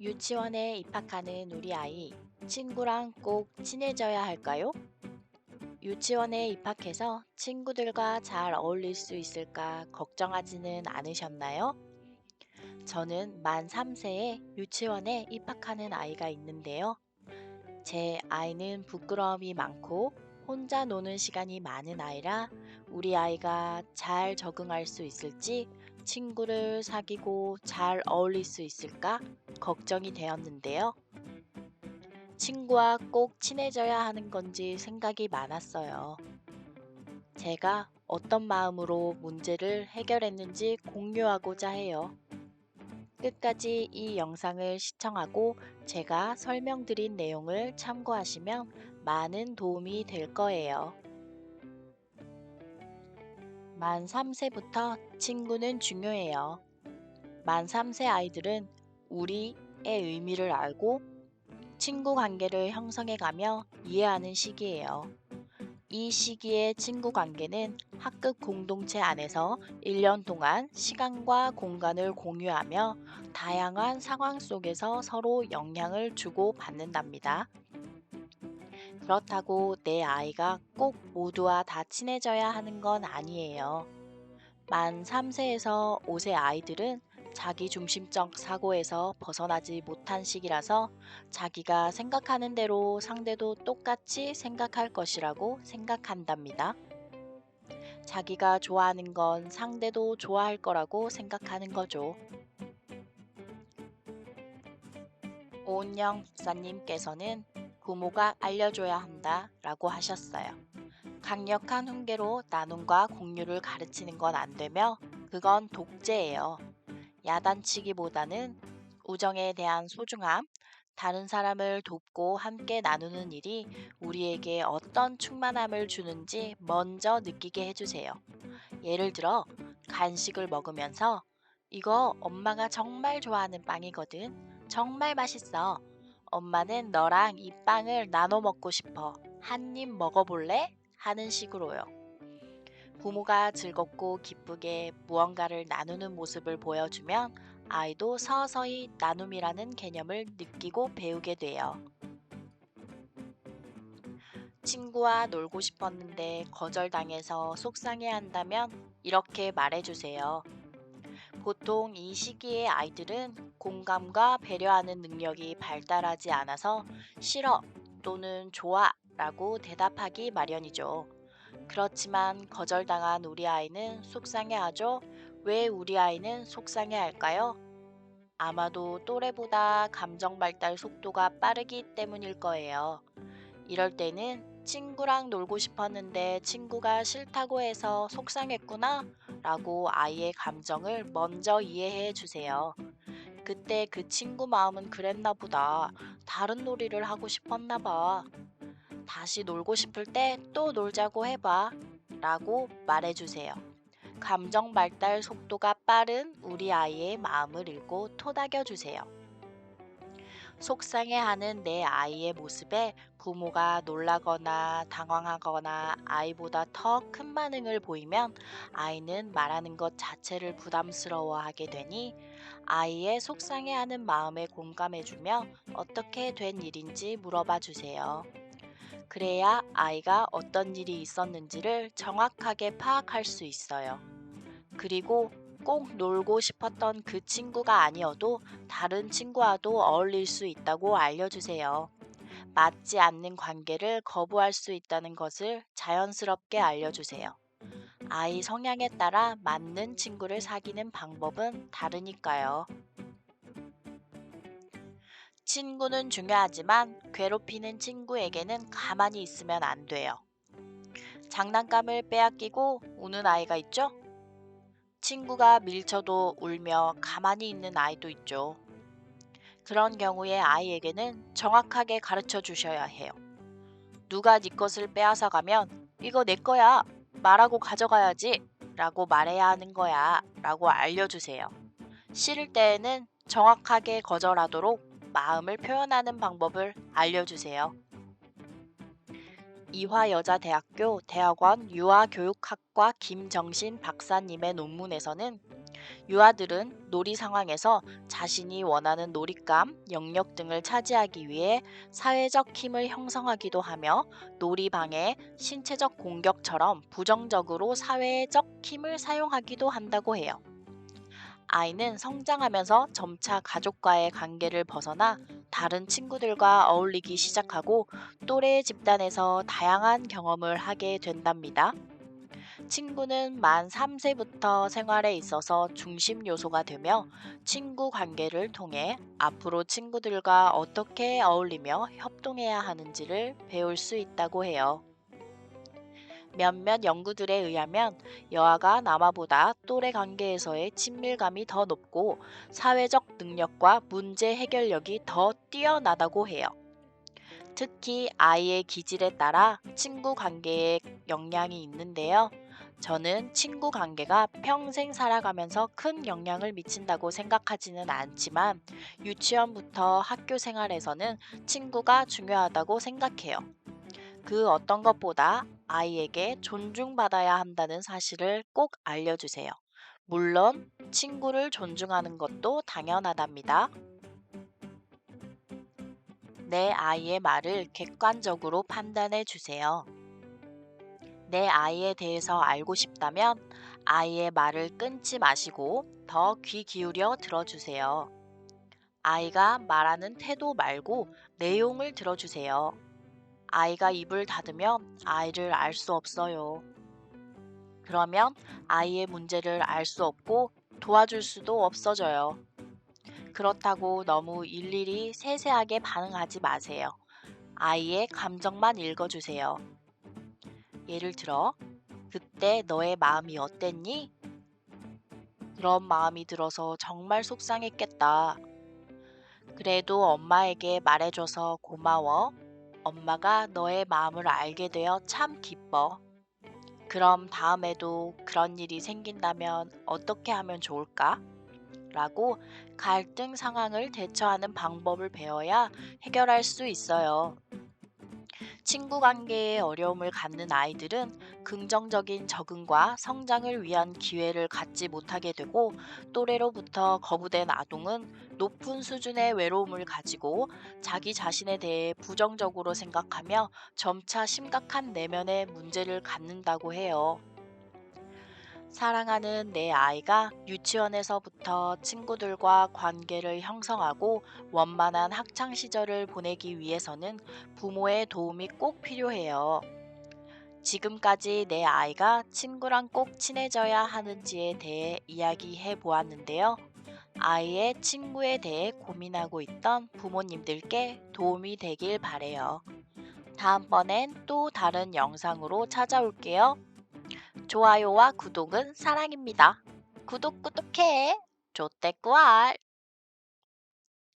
유치원에 입학하는 우리 아이, 친구랑 꼭 친해져야 할까요? 유치원에 입학해서 친구들과 잘 어울릴 수 있을까 걱정하지는 않으셨나요? 저는 만 3세에 유치원에 입학하는 아이가 있는데요. 제 아이는 부끄러움이 많고 혼자 노는 시간이 많은 아이라 우리 아이가 잘 적응할 수 있을지 친구를 사귀고 잘 어울릴 수 있을까 걱정이 되었는데요. 친구와 꼭 친해져야 하는 건지 생각이 많았어요. 제가 어떤 마음으로 문제를 해결했는지 공유하고자 해요. 끝까지 이 영상을 시청하고 제가 설명드린 내용을 참고하시면 많은 도움이 될 거예요. 만 3세부터 친구는 중요해요. 만 3세 아이들은 우리의 의미를 알고 친구 관계를 형성해 가며 이해하는 시기예요. 이 시기의 친구 관계는 학급 공동체 안에서 1년 동안 시간과 공간을 공유하며 다양한 상황 속에서 서로 영향을 주고 받는답니다. 그렇다고 내 아이가 꼭 모두와 다 친해져야 하는 건 아니에요. 만 3세에서 5세 아이들은 자기 중심적 사고에서 벗어나지 못한 시기라서 자기가 생각하는 대로 상대도 똑같이 생각할 것이라고 생각한답니다. 자기가 좋아하는 건 상대도 좋아할 거라고 생각하는 거죠. 오은영 목사님께서는 부모가 알려줘야 한다 라고 하셨어요. 강력한 훈계로 나눔과 공유를 가르치는 건 안 되며 그건 독재예요. 야단치기보다는 우정에 대한 소중함, 다른 사람을 돕고 함께 나누는 일이 우리에게 어떤 충만함을 주는지 먼저 느끼게 해주세요. 예를 들어, 간식을 먹으면서 이거 엄마가 정말 좋아하는 빵이거든. 정말 맛있어. 엄마는 너랑 이 빵을 나눠 먹고 싶어. 한 입 먹어볼래? 하는 식으로요. 부모가 즐겁고 기쁘게 무언가를 나누는 모습을 보여주면 아이도 서서히 나눔이라는 개념을 느끼고 배우게 돼요. 친구와 놀고 싶었는데 거절당해서 속상해 한다면 이렇게 말해주세요. 보통 이 시기의 아이들은 공감과 배려하는 능력이 발달하지 않아서 싫어 또는 좋아 라고 대답하기 마련이죠. 그렇지만 거절당한 우리 아이는 속상해 하죠? 왜 우리 아이는 속상해 할까요? 아마도 또래보다 감정 발달 속도가 빠르기 때문일 거예요. 이럴 때는 친구랑 놀고 싶었는데 친구가 싫다고 해서 속상했구나 라고 아이의 감정을 먼저 이해해 주세요. 그때 그 친구 마음은 그랬나 보다. 다른 놀이를 하고 싶었나 봐. 다시 놀고 싶을 때 또 놀자고 해봐. 라고 말해주세요. 감정 발달 속도가 빠른 우리 아이의 마음을 읽고 토닥여 주세요. 속상해하는 내 아이의 모습에 부모가 놀라거나 당황하거나 아이보다 더 큰 반응을 보이면 아이는 말하는 것 자체를 부담스러워하게 되니 아이의 속상해하는 마음에 공감해주며 어떻게 된 일인지 물어봐 주세요. 그래야 아이가 어떤 일이 있었는지를 정확하게 파악할 수 있어요. 그리고 꼭 놀고 싶었던 그 친구가 아니어도 다른 친구와도 어울릴 수 있다고 알려주세요. 맞지 않는 관계를 거부할 수 있다는 것을 자연스럽게 알려주세요. 아이 성향에 따라 맞는 친구를 사귀는 방법은 다르니까요. 친구는 중요하지만 괴롭히는 친구에게는 가만히 있으면 안 돼요. 장난감을 빼앗기고 우는 아이가 있죠? 친구가 밀쳐도 울며 가만히 있는 아이도 있죠. 그런 경우에 아이에게는 정확하게 가르쳐 주셔야 해요. 누가 네 것을 빼앗아 가면 이거 내 거야. 말하고 가져가야지. 라고 말해야 하는 거야. 라고 알려주세요. 싫을 때에는 정확하게 거절하도록 마음을 표현하는 방법을 알려주세요. 이화여자대학교 대학원 유아교육학과 김정신 박사님의 논문에서는 유아들은 놀이 상황에서 자신이 원하는 놀잇감, 영역 등을 차지하기 위해 사회적 힘을 형성하기도 하며 놀이 방해, 신체적 공격처럼 부정적으로 사회적 힘을 사용하기도 한다고 해요. 아이는 성장하면서 점차 가족과의 관계를 벗어나 다른 친구들과 어울리기 시작하고 또래 집단에서 다양한 경험을 하게 된답니다. 친구는 만 3세부터 생활에 있어서 중심 요소가 되며 친구 관계를 통해 앞으로 친구들과 어떻게 어울리며 협동해야 하는지를 배울 수 있다고 해요. 몇몇 연구들에 의하면 여아가 남아보다 또래 관계에서의 친밀감이 더 높고 사회적 능력과 문제 해결력이 더 뛰어나다고 해요. 특히 아이의 기질에 따라 친구 관계에 영향이 있는데요. 저는 친구 관계가 평생 살아가면서 큰 영향을 미친다고 생각하지는 않지만 유치원부터 학교 생활에서는 친구가 중요하다고 생각해요. 그 어떤 것보다 아이에게 존중받아야 한다는 사실을 꼭 알려주세요. 물론 친구를 존중하는 것도 당연하답니다. 내 아이의 말을 객관적으로 판단해 주세요. 내 아이에 대해서 알고 싶다면 아이의 말을 끊지 마시고 더 귀 기울여 들어주세요. 아이가 말하는 태도 말고 내용을 들어주세요. 아이가 입을 닫으면 아이를 알 수 없어요. 그러면 아이의 문제를 알 수 없고 도와줄 수도 없어져요. 그렇다고 너무 일일이 세세하게 반응하지 마세요. 아이의 감정만 읽어주세요. 예를 들어, 그때 너의 마음이 어땠니? 그런 마음이 들어서 정말 속상했겠다. 그래도 엄마에게 말해줘서 고마워. 엄마가 너의 마음을 알게 되어 참 기뻐. 그럼 다음에도 그런 일이 생긴다면 어떻게 하면 좋을까? 라고 갈등 상황을 대처하는 방법을 배워야 해결할 수 있어요. 친구 관계에 어려움을 갖는 아이들은 긍정적인 적응과 성장을 위한 기회를 갖지 못하게 되고 또래로부터 거부된 아동은 높은 수준의 외로움을 가지고 자기 자신에 대해 부정적으로 생각하며 점차 심각한 내면의 문제를 갖는다고 해요. 사랑하는 내 아이가 유치원에서부터 친구들과 관계를 형성하고 원만한 학창 시절을 보내기 위해서는 부모의 도움이 꼭 필요해요. 지금까지 내 아이가 친구랑 꼭 친해져야 하는지에 대해 이야기해 보았는데요. 아이의 친구에 대해 고민하고 있던 부모님들께 도움이 되길 바래요. 다음번엔 또 다른 영상으로 찾아올게요. 좋아요와 구독은 사랑입니다. 구독 구독해. 조떼꾸알.